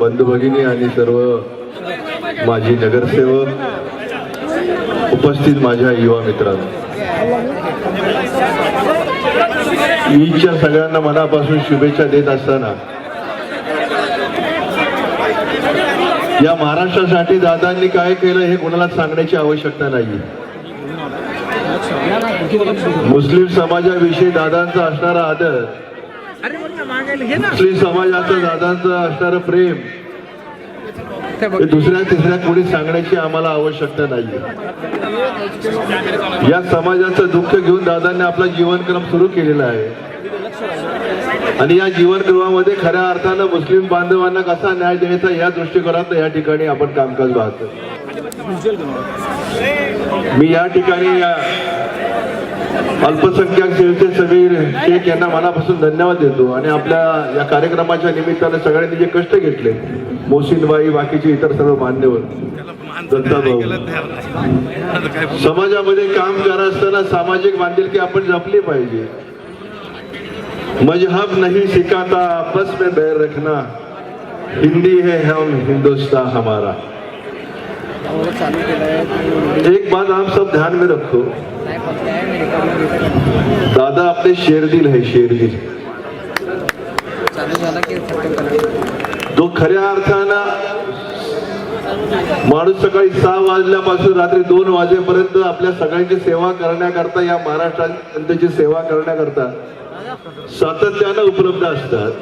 बंधू भगिनी आणि सर्व माझी नगरसेवक उपस्थित माझ्या युवा मित्रांनो. ईदच्या सगळ्यांना मनापासून शुभेच्छा देत असताना या महाराष्ट्रासाठी दादांनी काय केलं हे कोणाला सांगण्याची आवश्यकता नाही मुस्लिम समाजाविषयी दादांचा असणारा आदर मुस्लिम समाजाचं दादांचं असणारं प्रेम हे दुसऱ्या तिसऱ्या कोणी सांगण्याची आम्हाला आवश्यकता नाही या समाजाचं दुःख घेऊन दादांनी आपला जीवनक्रम सुरू केलेला आहे. आणि या जीवनक्रमामध्ये खऱ्या अर्थानं मुस्लिम बांधवांना कसा न्याय द्यायचा या दृष्टिकोनात या ठिकाणी आपण कामकाज पाहतो मी या ठिकाणी या अल्पसंख्याक सेवेचे समीर शेख यांना मनापासून धन्यवाद देतो आणि आपल्या या कार्यक्रमाच्या निमित्तानं सगळ्यांनी जे कष्ट घेतले मोसिनबाई बाकीचे इतर सर्व मान्यवर समाजामध्ये काम करत असताना सामाजिक बांधिलकी आपण जपली पाहिजे. मजहब नाही सिखाता आपस में बैर रखना. हिंदी है हम हिंदुस्तान हमारा. एक बात आप सब ध्यान में रखो। दादा अपने है शेरदिल चालू झाला की खतम करा. जो खऱ्या अर्थानं माणूस सकाळी सहा वाजल्यापासून रात्री दोन वाजेपर्यंत आपल्या सगळ्यांची सेवा करण्याकरता या महाराष्ट्रात जनतेची सेवा करण्याकरता सातत्यानं उपलब्ध असतात.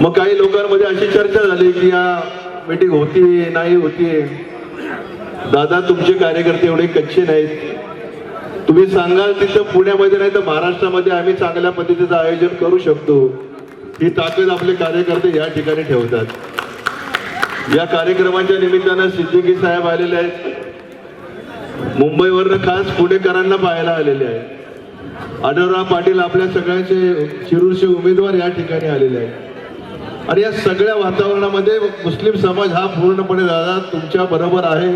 मग काही लोकांमध्ये अशी चर्चा झाली की या मीटिंग होती नाही होती. दादा तुमचे कार्यकर्ते एवढे कच्चे नाहीत. तुम्ही सांगाल तिथं पुण्यामध्ये नाही तर महाराष्ट्रामध्ये आम्ही चांगल्या पद्धतीचं आयोजन करू शकतो. ही ताकद आपले कार्यकर्ते या ठिकाणी ठेवतात. या कार्यक्रमाच्या निमित्तानं सिद्दीकी साहेब आलेले आहेत. मुंबईवरनं खास पुणेकरांना पाहायला आलेले आहेत. आढळराव पाटील आपल्या सगळ्यांचे शिरूरचे उमेदवार या ठिकाणी आलेले आहेत. आणि या सगळ्या वातावरणामध्ये मुस्लिम समाज हा पूर्णपणे दादा तुमच्या बरोबर आहे.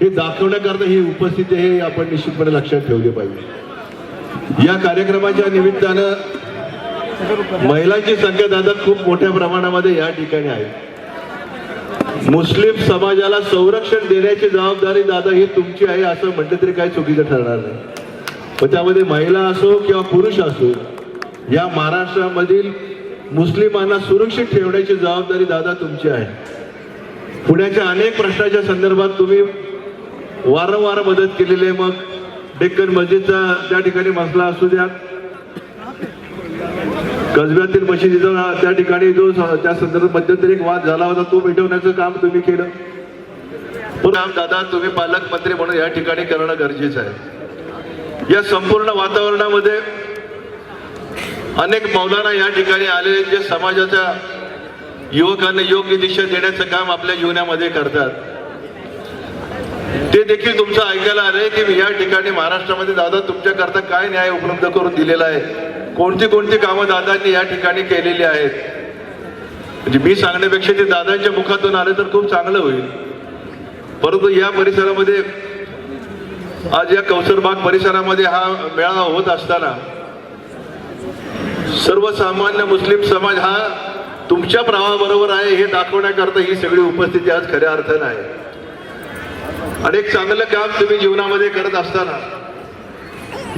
हे दाखवण्याकरता ही उपस्थिती हे आपण निश्चितपणे लक्षात ठेवली पाहिजे. या कार्यक्रमाच्या निमित्तानं महिलांची संख्या दादा खूप मोठ्या प्रमाणामध्ये या ठिकाणी आहे. मुस्लिम समाजाला संरक्षण देण्याची जबाबदारी दादा ही तुमची आहे असं म्हटलं तरी काही चुकीचं ठरणार नाही. मग त्यामध्ये महिला असो किंवा पुरुष असो या महाराष्ट्रामधील मुस्लिमांना सुरक्षित ठेवण्याची जबाबदारी दादा तुमची आहे. पुण्याच्या अनेक प्रश्नाच्या संदर्भात तुम्ही वारंवार मदत केलेली आहे. मग डेक्कन मस्जिदचा त्या ठिकाणी मसला असू द्या. कसब्यातील मशिदीचा त्या ठिकाणी जो स- त्या संदर्भात मध्यंतरी एक वाद झाला होता. तो मिटवण्याचं काम तुम्ही केलं. पण दादा तुम्ही पालकमंत्री म्हणून या ठिकाणी करणं गरजेचं आहे. या संपूर्ण वातावरणामध्ये अनेक मौलाना या ठिकाणी आलेले जे समाजाच्या युवकांना योग्य दिशा देण्याचं काम आपल्या जीवनामध्ये करतात. ते देखील तुमचं ऐकायला आलंय की मी या ठिकाणी महाराष्ट्रामध्ये दादा तुमच्याकरता काय न्याय उपलब्ध करून दिलेला आहे? कोणती कोणती कामं दादांनी या ठिकाणी केलेली आहेत? म्हणजे मी सांगण्यापेक्षा ते दादांच्या मुखातून आले तर खूप चांगलं होईल. परंतु या परिसरामध्ये आज या कौसरबाग परिसरामध्ये हा मेळावा होत असताना सर्वसामान्य मुस्लिम समाज हा तुमच्या प्रवाहाबरोबर आहे हे दाखवण्याकरता ही सगळी उपस्थिती आज खऱ्या अर्थानं आहे. आणि एक चांगलं काम तुम्ही जीवनामध्ये करत असताना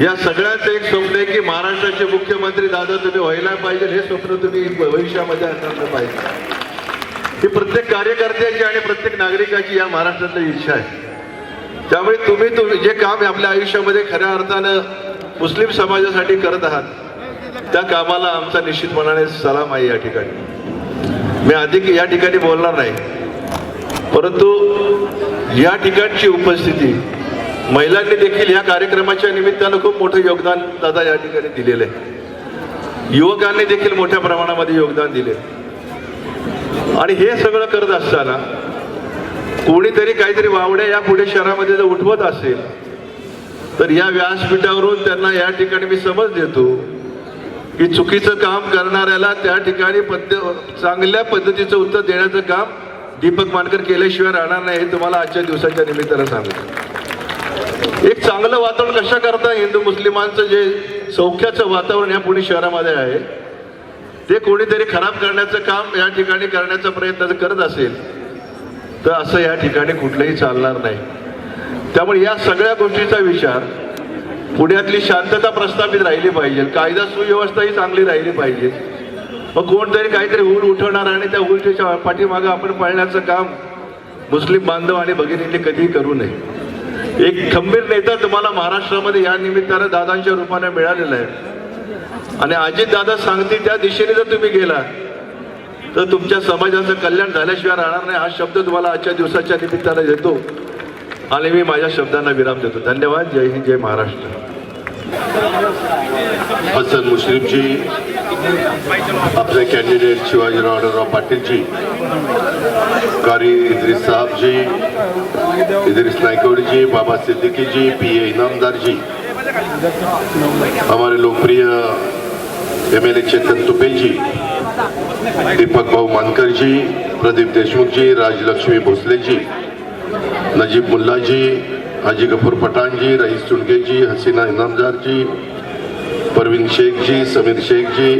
या सगळ्याचं एक स्वप्न आहे की महाराष्ट्राचे मुख्यमंत्री दादा तुम्ही व्हायला पाहिजे हे स्वप्न तुम्ही भविष्यामध्ये आणलं पाहिजे. ही प्रत्येक कार्यकर्त्याची आणि प्रत्येक नागरिकाची या महाराष्ट्रातली इच्छा आहे. त्यामुळे तुम्ही तुम्ही जे काम आपल्या आयुष्यामध्ये खऱ्या अर्थानं मुस्लिम समाजासाठी करत आहात त्या कामाला आमचा निश्चितपणाने सलाम आहे या ठिकाणी. मी अधिक या ठिकाणी बोलणार नाही. परंतु या ठिकाणची उपस्थिती महिलांनी देखील या कार्यक्रमाच्या निमित्तानं खूप मोठं योगदान दादा या ठिकाणी दिलेलं आहे. युवकांनी देखील मोठ्या प्रमाणामध्ये योगदान दिले आणि हे सगळं करत असताना कोणीतरी काहीतरी वावड्या या पुढे शहरामध्ये जर उठवत असेल तर या व्यासपीठावरून त्यांना या ठिकाणी मी समज देतो की चुकीचं काम करणाऱ्याला त्या ठिकाणी पद्ध चांगल्या पद्धतीचं उत्तर देण्याचं काम दीपक मानकर केल्याशिवाय राहणार नाही हे तुम्हाला आजच्या दिवसाच्या निमित्तानं सांगतो. एक चांगलं वातावरण कशा करता हिंदू मुस्लिमांचं जे सौख्याचं वातावरण या पुणे शहरामध्ये आहे ते कोणीतरी खराब करण्याचं काम या ठिकाणी करण्याचा प्रयत्न जर करत असेल तर असं या ठिकाणी कुठलंही चालणार नाही. त्यामुळे या सगळ्या गोष्टीचा विचार पुण्यातली शांतता प्रस्थापित राहिली पाहिजे. कायदा सुव्यवस्था ही चांगली राहिली पाहिजे. मग कोणतरी काहीतरी हूल उठवणार आणि त्या हुलच्या पाठीमागं आपण पळण्याचं काम मुस्लिम बांधव आणि भगिनींनी कधीही करू नये. एक खंबीर नेता तुम्हाला महाराष्ट्रामध्ये या निमित्तानं दादांच्या रूपाने मिळालेला आहे. आणि अजित दादा सांगतील त्या दिशेने जर तुम्ही गेला तर तुमच्या समाजाचं कल्याण झाल्याशिवाय राहणार नाही. हा शब्द तुम्हाला आजच्या दिवसाच्या निमित्तानं देतो आणि मी माझ्या शब्दांना विराम देतो. धन्यवाद. जय हिंद, जय महाराष्ट्र. हसन मुश्रीफ जी अपने candidate Shivajirao Adhalrao Patil ji Qari Idris sahab ji Idris Naikodi ji Baba Siddique ji P A Inamdar ji हमारे लोकप्रिय एमएलए चेतन तुपे जी दीपक भाऊ मानकर जी प्रदीप देशमुख जी राजलक्ष्मी भोसले जी नजीब मुल्ला जी, हाजी गफूर पठान जी, रईस चुनके जी, हसीना इनामदार जी, परवीन शेख जी, समीर शेख जी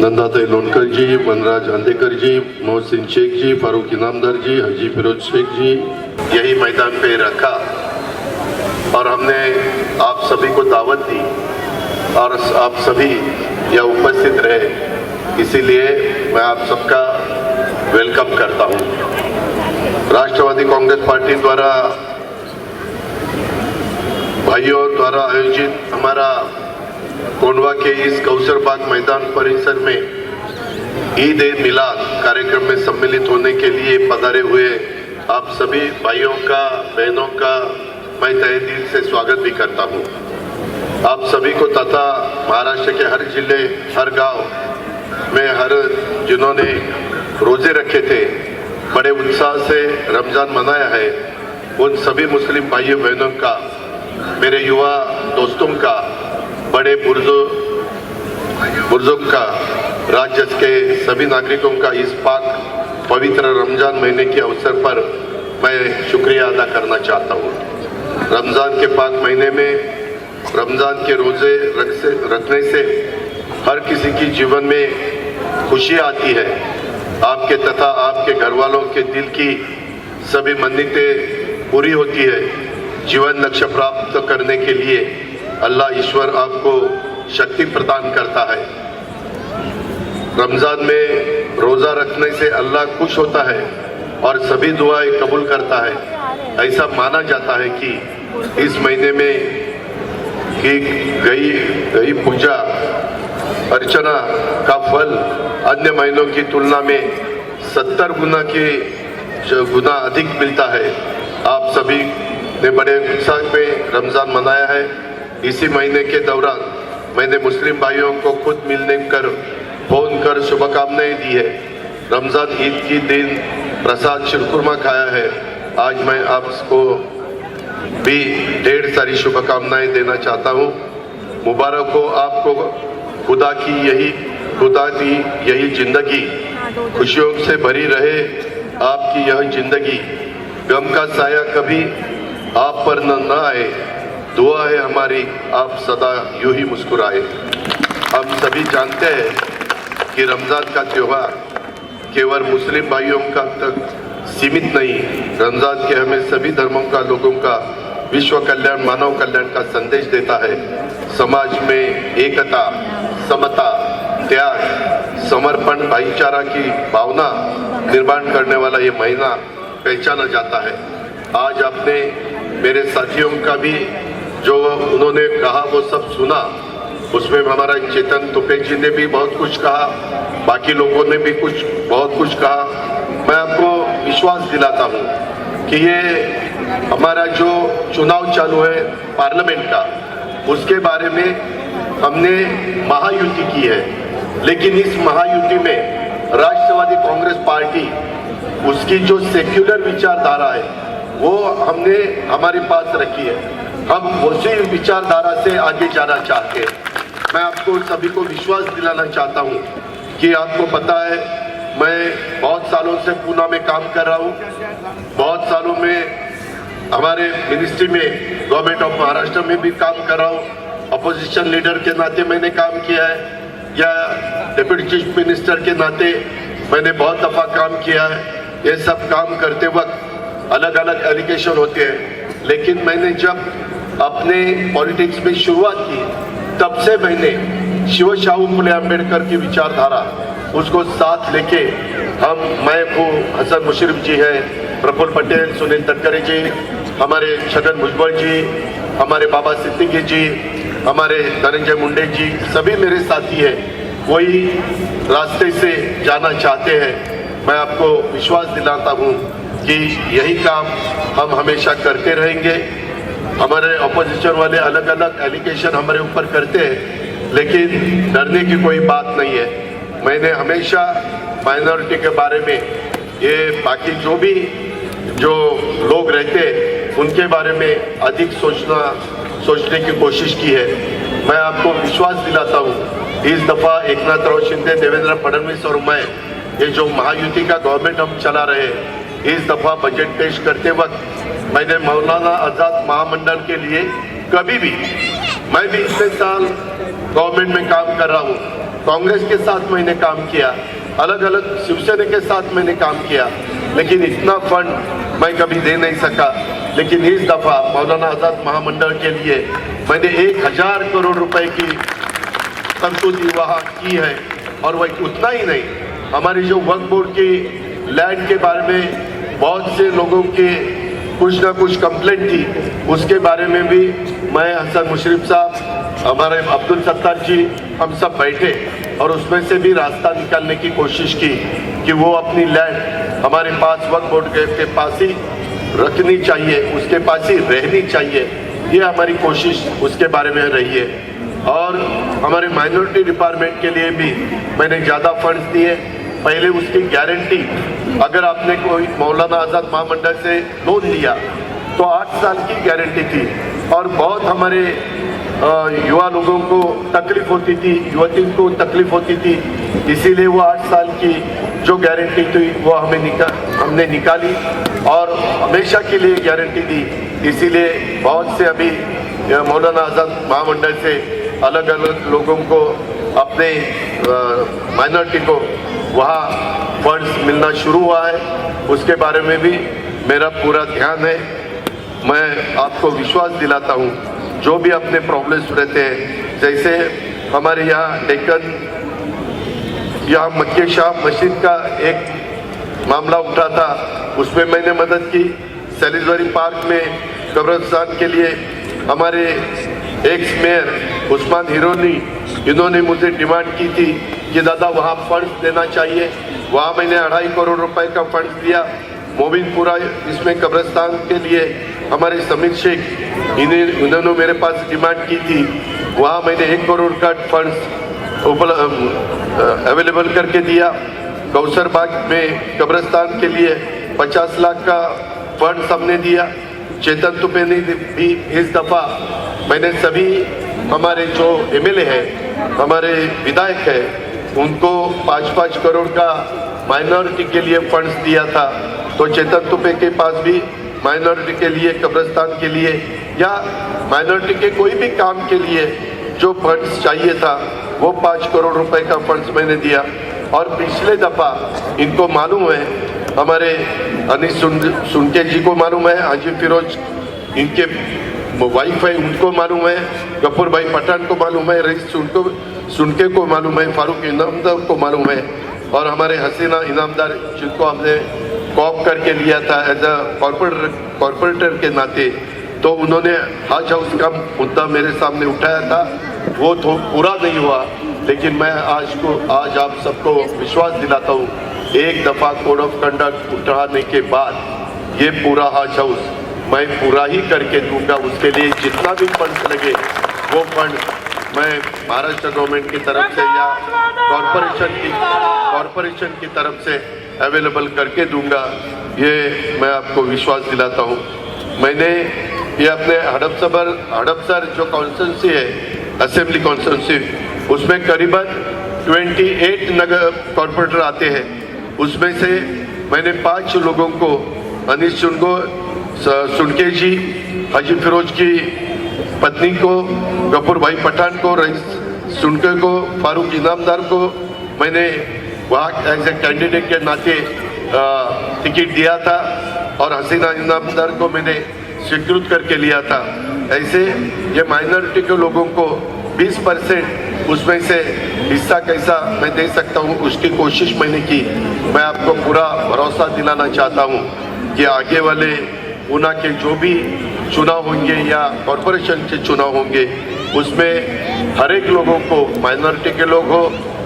नंदाताई लोनकर जी वनराज अंधेकर जी, मोहसिन शेख जी, फारूक इनामदार जी, हाजी फिरोज शेख जी। यही मैदान पे रखा और हमने आप सभी को दावत दी और आप सभी यह उपस्थित रहे। इसीलिए मैं आप सबका वेलकम करता हूँ। राष्ट्रवादी कांग्रेस पार्टी द्वारा, भाइयों द्वारा आयोजित हमारा कोंडवा के इस कौसर बाग मैदान परिसर में ईद ए मिलाद कार्यक्रम में सम्मिलित होने के लिए पधारे हुए आप सभी भाइयों का, बहनों का मैं तहे दिल से स्वागत भी करता हूँ। आप सभी को तथा महाराष्ट्र के हर ज़िले, हर गाँव में हर जिन्होंने रोज़े रखे थे बड़े उत्साह से रमज़ान मनाया है। उन सभी मुस्लिम भाइयों बहनों का, मेरे युवा दोस्तों का, बड़े बुज़ुर्ग बुज़ुर्ग का राज्य के सभी नागरिकों का इस पाक पवित्र रमज़ान महीने के अवसर पर मैं शुक्रिया अदा करना चाहता हूँ। रमज़ान के पाक महीने में, रमज़ान के रोज़े रख से रखने से हर किसी की जीवन में खुशी आती है। आपके तथा आपके घर वालों के दिल की सभी मन्नतें पूरी होती है। जीवन लक्ष्य प्राप्त करने के लिए अल्लाह ईश्वर आपको शक्ति प्रदान करता है। रमज़ान में रोजा रखने से अल्लाह खुश होता है और सभी दुआएँ कबूल करता है। ऐसा माना जाता है कि इस महीने में की गई गई पूजा अर्चना का फल अन्य महीनों की तुलना में सत्तर गुना के गुना अधिक मिलता है। आप सभी ने बड़े उत्साह में रमज़ान मनाया है। इसी महीने के दौरान मैंने मुस्लिम भाइयों को खुद मिलने कर फ़ोन कर शुभकामनाएँ दी है। रमज़ान ईद की दिन प्रसाद शिरकुरमा खाया है। आज मैं आपको भी ढेर सारी शुभकामनाएँ देना चाहता हूँ। मुबारक हो आपको खुदा की यही, खुदा की यही ज़िंदगी खुशियों से भरी रहे आपकी यह ज़िंदगी। गम का साया कभी आप पर न न आए। दुआ है हमारी, आप सदा यूँ ही मुस्कुराए। हम सभी जानते हैं कि रमज़ान का त्यौहार केवल मुस्लिम भाइयों का तक सीमित नहीं, रमज़ान के हमें सभी धर्मों का, लोगों का, विश्व कल्याण, मानव कल्याण का संदेश देता है। समाज में एकता समता, त्याग, समर्पण भाईचारा की भावना निर्माण करने वाला ये महीना पहचाना जाता है। आज आपने मेरे साथियों का भी जो उन्होंने कहा, वो सब सुना। उसमें हमारा चेतन तुपे जी ने भी बहुत कुछ कहा, बाकी लोगों ने भी कुछ, बहुत कुछ कहा। मैं आपको विश्वास दिलाता हूँ कि ये हमारा जो चुनाव चालू है पार्लियामेंट का, उसके बारे में हमने महायुति की है। लेकिन इस महायुति में राष्ट्रवादी कांग्रेस पार्टी, उसकी जो सेक्युलर विचारधारा है, वो हमने, हमारे पास रखी है। हम उसी विचारधारा से आगे जाना चाहते हैं। मैं आपको सभी को विश्वास दिलाना चाहता हूँ कि आपको पता है, मैं बहुत सालों से पूना में काम कर रहा हूँ। बहुत सालों में हमारे मिनिस्ट्री में गवर्नमेंट ऑफ़ महाराष्ट्र में भी काम कर रहा हूँ। अपोजिशन लीडर के नाते मैंने काम किया है, या डिप्टी चीफ मिनिस्टर के नाते मैंने बहुत दफ़ा काम किया है। ये सब काम करते वक्त अलग अलग एलिगेशन होते हैं। लेकिन मैंने जब अपने पॉलिटिक्स में शुरुआत की, तब से मैंने शिव शाहू फुले अंबेडकर की विचारधारा, उसको साथ लेके हम, मैं हूँ हसन मुशरफ जी हैं, प्रफुल्ल पटेल, सुनील तटकरे जी, हमारे छगन भुजबल जी, हमारे बाबा सिद्दीकी जी हमारे धनंजय मुंडे जी, सभी मेरे साथी हैं, वही रास्ते से जाना चाहते हैं। मैं आपको विश्वास दिलाता हूँ कि यही काम हम हमेशा करते रहेंगे। हमारे अपोजिशन वाले अलग अलग एलिगेशन हमारे ऊपर करते हैं, लेकिन डरने की कोई बात नहीं है। मैंने हमेशा माइनॉरिटी के बारे में, ये बाकी जो भी, जो लोग रहते हैं, उनके बारे में अधिक सोचना सोचने की कोशिश की है। मैं आपको विश्वास दिलाता हूँ। इस दफ़ा एकनाथ राव शिंदे, देवेंद्र फडणवीस और मैं, ये जो महायुति का गवर्नमेंट हम चला रहे हैं, इस दफ़ा बजट पेश करते वक्त मैंने मौलाना आज़ाद महामंडल के लिए कभी भी, मैं भी इतने साल गवर्नमेंट में काम कर रहा हूँ। कांग्रेस के साथ मैंने काम किया अलग अलग शिवसेना के साथ मैंने काम किया, लेकिन इतना फंड मैं कभी दे नहीं सका। लेकिन इस दफ़ा मौलाना आज़ाद महामंडल के लिए मैंने एक हज़ार करोड़ रुपए की तरतूदी वहाँ की है। और वह उतना ही नहीं, हमारी जो वक्फ बोर्ड की लैंड के बारे में बहुत से लोगों के कुछ ना कुछ कंप्लेंट थी, उसके बारे में भी मैं हसन मुशरफ साहब, हमारे अब्दुल सत्तार जी, हम सब बैठे और उसमें से भी रास्ता निकालने की कोशिश की कि वो अपनी लैंड हमारे पास वक्फ बोर्ड के पास ही रखनी चाहिए, उसके पास ही रहनी चाहिए। ये हमारी कोशिश उसके बारे में रही है। और हमारे माइनॉरिटी डिपार्टमेंट के लिए भी मैंने ज़्यादा फंड्स दिए। पहले उसकी गारंटी अगर आपने कोई मौलाना आज़ाद महामंडल से लोन लिया तो आठ साल की गारंटी थी। और बहुत हमारे युवा लोगों को तकलीफ़ होती थी युवती को तकलीफ़ होती थी। इसीलिए वो आठ साल की जो गारंटी थी, वो हमें निका, हमने निकाली और हमेशा के लिए गारंटी दी। इसीलिए बहुत से अभी मौलाना आज़ाद महामंडल से अलग अलग लोगों को, अपने माइनॉरिटी को वहाँ फंड्स मिलना शुरू हुआ है। उसके बारे में भी मेरा पूरा ध्यान है। मैं आपको विश्वास दिलाता हूँ, जो भी अपने प्रॉब्लम्स रहते हैं, जैसे हमारे यहाँ डेक्कन यहाँ मक्के शाह मस्जिद का एक मामला उठा था। उसमें मैंने मदद की। सैलिसबरी पार्क में कब्रस्तान के लिए हमारे एक्स मेयर उस्मान हिरोनी, इन्होंने मुझे डिमांड की थी कि दादा वहाँ फंड्स देना चाहिए। वहाँ मैंने अढ़ाई करोड़ रुपए का फंड्स दिया। मोबिनपुरा इसमें कब्रस्तान के लिए हमारे समीर शेख, इन्हें उन्होंने मेरे पास डिमांड की थी। वहाँ मैंने एक करोड़ का फंड्स उपलब्ध अवेलेबल करके दिया। कौसर बाग में कब्रस्तान के लिए 50 लाख का फंड हमने दिया। चेतन तुपे ने भी इस दफ़ा, मैंने सभी हमारे जो एमएलए हैं, हमारे विधायक हैं, उनको पाँच पाँच करोड़ का माइनॉरिटी के लिए फंड्स दिया था। तो चेतन तुपे के पास भी माइनॉरिटी के लिए, कब्रस्तान के लिए या माइनॉरिटी के कोई भी काम के लिए जो फंड्स चाहिए था वो पाँच करोड़ रुपए का फंड्स मैंने दिया। और पिछले दफ़ा इनको मालूम है हमारे अनिस सुन, सुनके जी को मालूम है हाजी फिरोज इनके वाइफ है उनको मालूम है गफूर भाई पठान को मालूम है रईस सुनको सुनके को मालूम है फारूक इनामदार को मालूम है। और हमारे हसीना इनामदार जिनको हमने कॉप करके लिया था एज अ कॉर्पोरेटर कॉरपोरेटर के नाते तो उन्होंने हज हाउस का मुद्दा मेरे सामने उठाया था। वो तो पूरा नहीं हुआ, लेकिन मैं आज को, आज आप सबको विश्वास दिलाता हूँ, एक दफ़ा कोड ऑफ़ कंडक्ट उठाने के बाद ये पूरा हज हाउस मैं पूरा ही करके दूँगा। उसके लिए जितना भी फंड लगे, वो फंड मैं महाराष्ट्र गवर्नमेंट की तरफ़ से या कॉरपोरेशन की कॉरपोरेशन की तरफ़ से अवेलेबल करके दूँगा। ये मैं आपको विश्वास दिलाता हूँ। मैंने ये अपने हड़प हड़पसर हड़पसर जो कॉन्स्टेंसी है असेंबली कॉन्स्टेंसी, उसमें करीबन 28 नगर कॉरपोरेटर आते हैं। उसमें से मैंने पाँच लोगों को, अनिश सुनको सुनके जी हाजी फिरोज की पत्नी को, गफूर भाई पठान को रईस सुनके को, फारूक इनामदार को मैंने वहाँ एज ए कैंडिडेट के नाते टिकट दिया था और हसीना इनामदार को मैंने स्वीकृत करके लिया था। ऐसे ये माइनॉरिटी के लोगों को 20 परसेंट उसमें से हिस्सा कैसा मैं दे सकता हूँ, उसकी कोशिश मैंने की। मैं आपको पूरा भरोसा दिलाना चाहता हूँ कि आगे वाले ऊना के जो भी चुनाव होंगे या कॉरपोरेशन के चुनाव होंगे, उसमें हर एक लोगों को माइनॉरिटी के लोग हो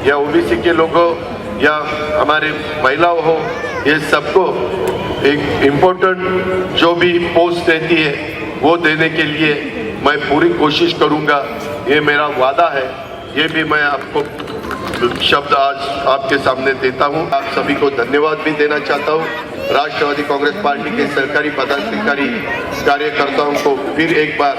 या ओबीसी के लोग हो या हमारे महिलाओं हो, ये सबको एक इम्पोर्टेंट जो भी पोस्ट रहती है, वो देने के लिए मैं पूरी कोशिश करूँगा। ये मेरा वादा है। ये भी मैं आपको शब्द आज आपके सामने देता हूँ। आप सभी को धन्यवाद भी देना चाहता हूँ। राष्ट्रवादी कांग्रेस पार्टी के सरकारी पदाधिकारी, कार्यकर्ताओं को फिर एक बार